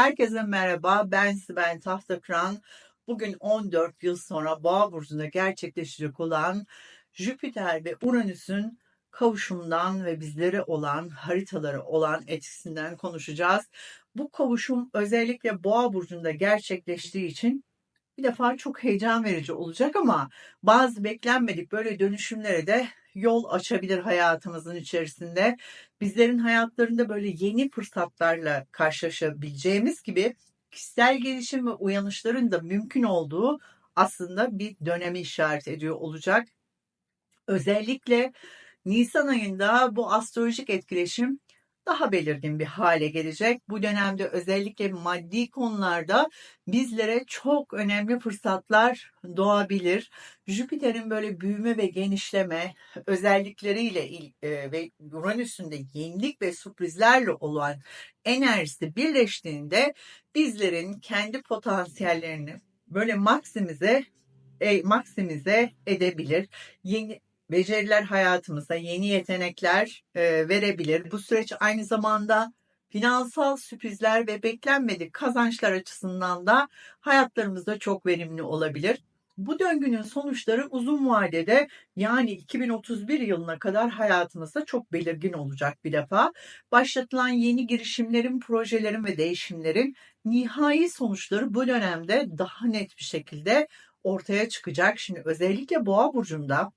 Herkese merhaba. Ben Sibel Tahtakıran. Bugün 14 yıl sonra Boğa burcunda gerçekleşecek olan Jüpiter ve Uranüs'ün kavuşumdan ve bizleri olan haritaları olan etkisinden konuşacağız. Bu kavuşum özellikle Boğa burcunda gerçekleştiği için bir defa çok heyecan verici olacak ama bazı beklenmedik böyle dönüşümlere de yol açabilir hayatımızın içerisinde. Bizlerin hayatlarında böyle yeni fırsatlarla karşılaşabileceğimiz gibi kişisel gelişim ve uyanışların da mümkün olduğu aslında bir dönemi işaret ediyor olacak. Özellikle Nisan ayında bu astrolojik etkileşim daha belirgin bir hale gelecek. Bu dönemde özellikle maddi konularda bizlere çok önemli fırsatlar doğabilir. Jüpiter'in böyle büyüme ve genişleme özellikleriyle e, ve Uranüs'ün de yenilik ve sürprizlerle olan enerjisi birleştiğinde bizlerin kendi potansiyellerini böyle maksimize e, maksimize edebilir. Yeni beceriler hayatımıza yeni yetenekler e, verebilir. Bu süreç aynı zamanda finansal sürprizler ve beklenmedik kazançlar açısından da hayatlarımızda çok verimli olabilir. Bu döngünün sonuçları uzun vadede yani 2031 yılına kadar hayatımızda çok belirgin olacak bir defa. Başlatılan yeni girişimlerin, projelerin ve değişimlerin nihai sonuçları bu dönemde daha net bir şekilde ortaya çıkacak. Şimdi özellikle Boğa burcunda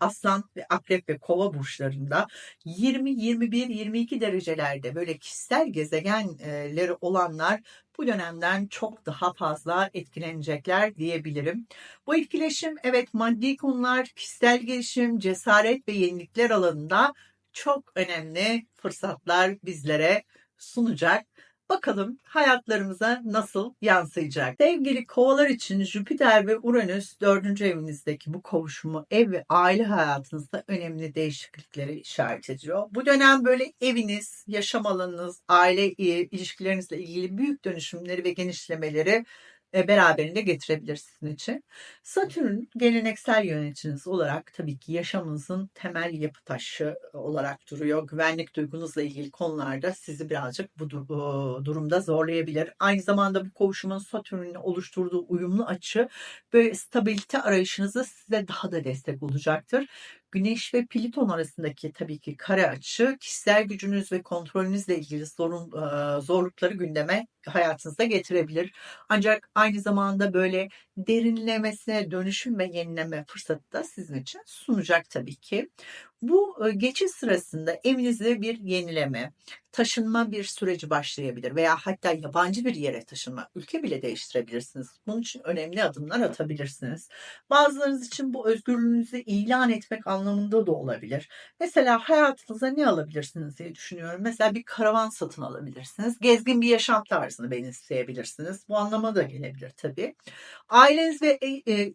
Aslan ve Akrep ve Kova burçlarında 20, 21, 22 derecelerde böyle kişisel gezegenleri olanlar bu dönemden çok daha fazla etkilenecekler diyebilirim. Bu etkileşim evet maddi konular, kişisel gelişim, cesaret ve yenilikler alanında çok önemli fırsatlar bizlere sunacak. Bakalım hayatlarımıza nasıl yansıyacak? Sevgili kovalar için Jüpiter ve Uranüs dördüncü evinizdeki bu kavuşumu ev ve aile hayatınızda önemli değişiklikleri işaret ediyor. Bu dönem böyle eviniz, yaşam alanınız, aile ilişkilerinizle ilgili büyük dönüşümleri ve genişlemeleri e, beraberinde getirebilir sizin için. Satürn geleneksel yöneticiniz olarak tabii ki yaşamınızın temel yapı taşı olarak duruyor. Güvenlik duygunuzla ilgili konularda sizi birazcık bu durumda zorlayabilir. Aynı zamanda bu kovuşumun Satürn'ün oluşturduğu uyumlu açı böyle stabilite arayışınızı size daha da destek olacaktır. Güneş ve Plüton arasındaki tabii ki kare açı kişisel gücünüz ve kontrolünüzle ilgili sorun zorlukları gündeme hayatınızda getirebilir. Ancak aynı zamanda böyle derinlemesine dönüşüm ve yenileme fırsatı da sizin için sunacak tabii ki. Bu geçiş sırasında evinizde bir yenileme, taşınma bir süreci başlayabilir veya hatta yabancı bir yere taşınma, ülke bile değiştirebilirsiniz. Bunun için önemli adımlar atabilirsiniz. Bazılarınız için bu özgürlüğünüzü ilan etmek anlamında da olabilir. Mesela hayatınıza ne alabilirsiniz diye düşünüyorum. Mesela bir karavan satın alabilirsiniz. Gezgin bir yaşam tarzını benimseyebilirsiniz. Bu anlama da gelebilir tabii. Aileniz ve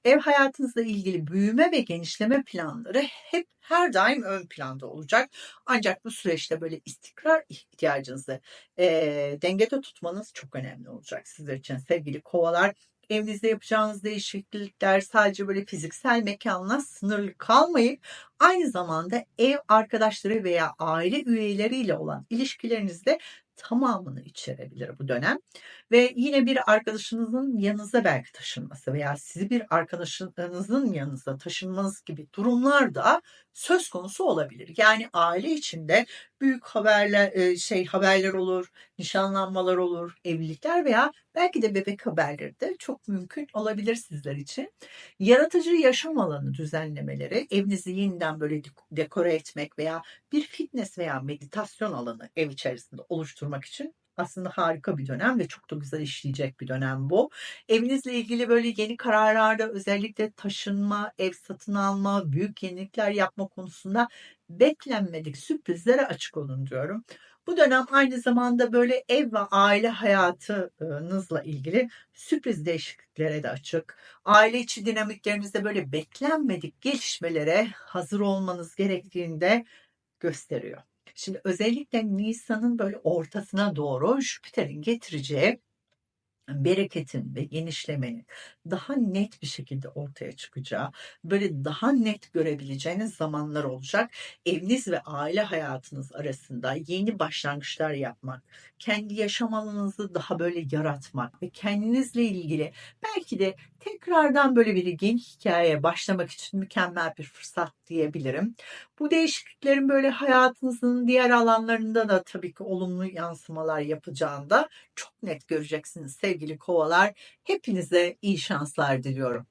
ev hayatınızla ilgili büyüme ve genişleme planları hep her daim ön planda olacak. Ancak bu süreçte böyle istikrar ihtiyacınızı e, dengede tutmanız çok önemli olacak sizler için sevgili kovalar. Evinizde yapacağınız değişiklikler sadece böyle fiziksel mekanla sınırlı kalmayıp aynı zamanda ev arkadaşları veya aile üyeleriyle olan ilişkilerinizde tamamını içerebilir bu dönem. Ve yine bir arkadaşınızın yanınıza belki taşınması veya sizi bir arkadaşınızın yanınıza taşınmanız gibi durumlar da söz konusu olabilir. Yani aile içinde büyük haberler şey haberler olur, nişanlanmalar olur, evlilikler veya belki de bebek haberleri de çok mümkün olabilir sizler için. Yaratıcı yaşam alanı düzenlemeleri, evinizi yeniden böyle dekore etmek veya bir fitness veya meditasyon alanı ev içerisinde oluşturmak için aslında harika bir dönem ve çok da güzel işleyecek bir dönem bu. Evinizle ilgili böyle yeni kararlarda özellikle taşınma, ev satın alma, büyük yenilikler yapma konusunda beklenmedik sürprizlere açık olun diyorum. Bu dönem aynı zamanda böyle ev ve aile hayatınızla ilgili sürpriz değişikliklere de açık. Aile içi dinamiklerinizde böyle beklenmedik gelişmelere hazır olmanız gerektiğinde gösteriyor. Şimdi özellikle Nisan'ın böyle ortasına doğru Jüpiter'in getireceği bereketin ve genişlemenin daha net bir şekilde ortaya çıkacağı, böyle daha net görebileceğiniz zamanlar olacak. Eviniz ve aile hayatınız arasında yeni başlangıçlar yapmak, kendi yaşam alanınızı daha böyle yaratmak ve kendinizle ilgili belki de tekrardan böyle bir yeni hikayeye başlamak için mükemmel bir fırsat diyebilirim. Bu değişikliklerin böyle hayatınızın diğer alanlarında da tabii ki olumlu yansımalar yapacağında çok net göreceksiniz sevgili kovalar. Hepinize iyi şanslar diliyorum.